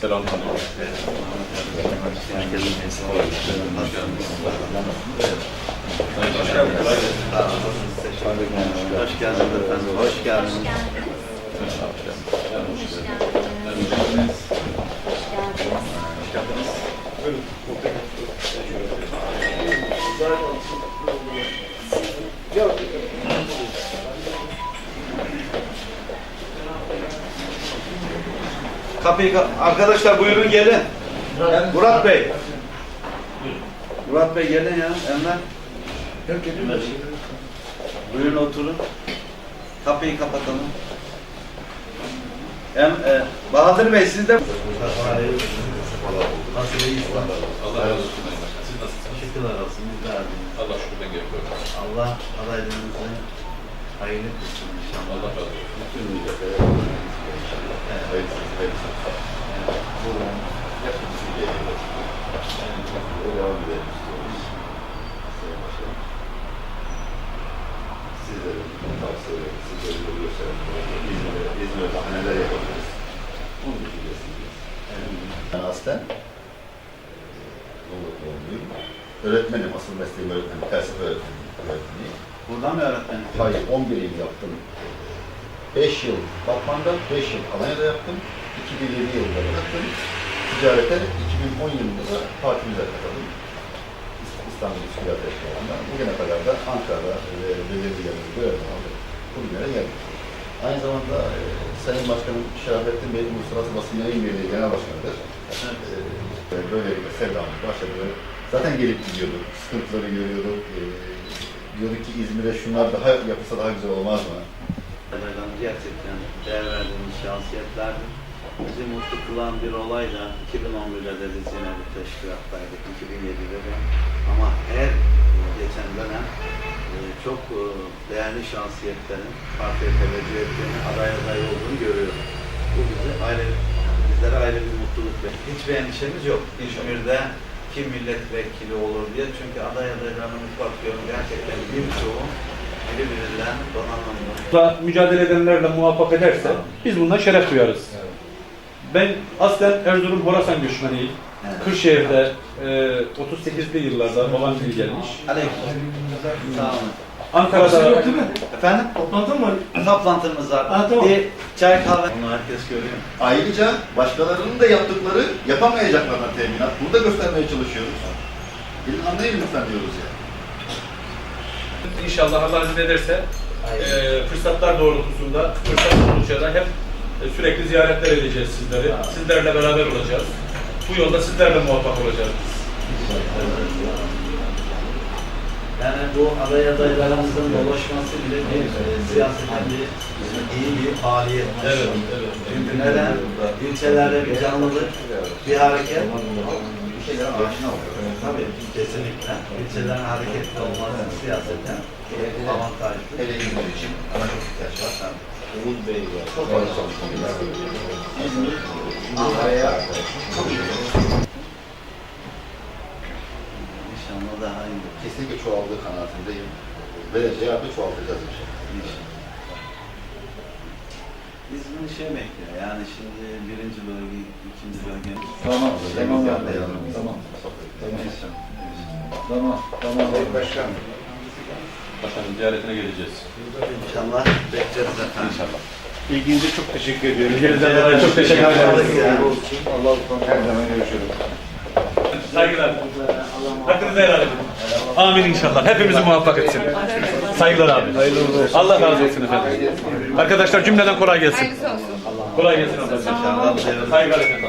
Selamünaleyküm. Hoş geldiniz efendim. Hoş geldiniz. Kapıyı kap arkadaşlar buyurun gelin. Murat Bey. Murat Bey gelin ya Enver. Buyurun oturun. Kapıyı kapatalım. Em, e, Bahadır Bey siz de... Nasıl iyiyiz? Allah razı olsun. Siz nasılsınız? Şükürler olsun. Allah şükürden geliyor. Allah adaylarınızı hayırlı kılsın inşallah. Allah razı olsun. Bütün millete hayırlısı, hayırlısı. Buyurun. Hepimizi geliyoruz. O devam edelim istiyoruz. Sayın Başkanım. Sizlerin tavsiyeleri, sizlerin yolu göstermeleri, İzmir'e, İzmir'e daha neler yapabiliriz? Onu düşüneceksiniz. Ben aslen Zonguldak doğumluyum. Öğretmenim, asıl mesleğim öğretmenim, felsefe öğretmeniyim. Buradan mı öğretmenim? Hayır, 11 yıl yaptım. 5 yıl Batman'da, 5 yıl Alanya'da yaptım. 2007 yılında bıraktım. Ticarete 2010 yılında da partimize katıldım. İst- İstanbul Üsküdar Teşkilatı'ndan. Bugüne kadar da Ankara'da ve belirli yerlerde görev aldım. Bugünlere geldim. Aynı zamanda e, Sayın Başkanım Şerafettin Bey, Uluslararası Basın Yayın Birliği Genel Başkanı'dır. E, böylelikle sevdamız başladı. Zaten gelip gidiyorduk, sıkıntıları görüyorduk. E, diyorduk ki İzmir'e şunlar daha yapılsa daha güzel olmaz mı? Adaylarımız gerçekten değer verdiğimiz şahsiyetlerdir. Bizi mutlu kılan bir olay da 2011'de de biz yine bir teşkilattaydık, 2007'de de. Ama her geçen dönem e, çok e, değerli şahsiyetlerin partiye teveccüh ettiğini, aday aday olduğunu görüyoruz. Bu bize ayrı, bizlere ayrı bir mutluluk veriyor. Hiçbir endişemiz yok. İzmir'de kim milletvekili olur diye. Çünkü aday adaylarımız bakıyorum gerçekten birçoğu birbirinden donanımlı. mücadele edenlerle muvaffak ederse biz bundan şeref duyarız. Ben aslen Erzurum Horasan göçmeniyim. Evet. Kırşehir'de e, 38'li yıllarda babam gelmiş. Aleyküm. Sağ olun. Ankara'da Efendim? Toplantı mı var? Toplantımız var. Ha, tamam. Bir çay kahve. Bunu herkes görüyor. Ayrıca başkalarının da yaptıkları yapamayacaklarına teminat. Bunu da göstermeye çalışıyoruz. Gelin anlayın lütfen diyoruz ya. inşallah Allah izin ederse e, fırsatlar doğrultusunda fırsat buldukça da hep e, sürekli ziyaretler edeceğiz sizleri. Sizlerle beraber olacağız. Bu yolda sizlerle muvaffak olacağız. Yani bu aday adaylarımızın dolaşması bile bir e, siyaseten bir iyi bir faaliyet. Evet, evet. Çünkü neden? İlçelerde bir canlılık, bir hareket. Bir şeylere aşina oluyor. Tabii, kesinlikle. İlçelerin hareketli olması siyaseten avantajlı. Hele İzmir için ana çok ihtiyaç var. Umut Bey var. Çok fazla çalışmamız. İzmir, Ankara'ya çok şey. İnşallah daha iyi. Kesinlikle çoğaldığı kanaatindeyim. Vereceği artık çoğaltacağız inşallah. İzmir şey bekliyor yani şimdi birinci bölge, ikinci bölge. Tamam. Tamam Tamam. abi. Tamam. Tamam. Tamam. Başkan. Başkanım ziyaretine geleceğiz. İnşallah bekleriz efendim. İnşallah. İlginize çok teşekkür ediyorum. Dolayı çok teşekkür ederim. Allah her zaman görüşürüz. Saygılar. Hakkınızı helal edin. Amin inşallah. Hepimizi muvaffak etsin. Saygılar abi. Allah razı olsun efendim. Arkadaşlar cümleden kolay gelsin. Kolay gelsin arkadaşlar. Saygılar efendim.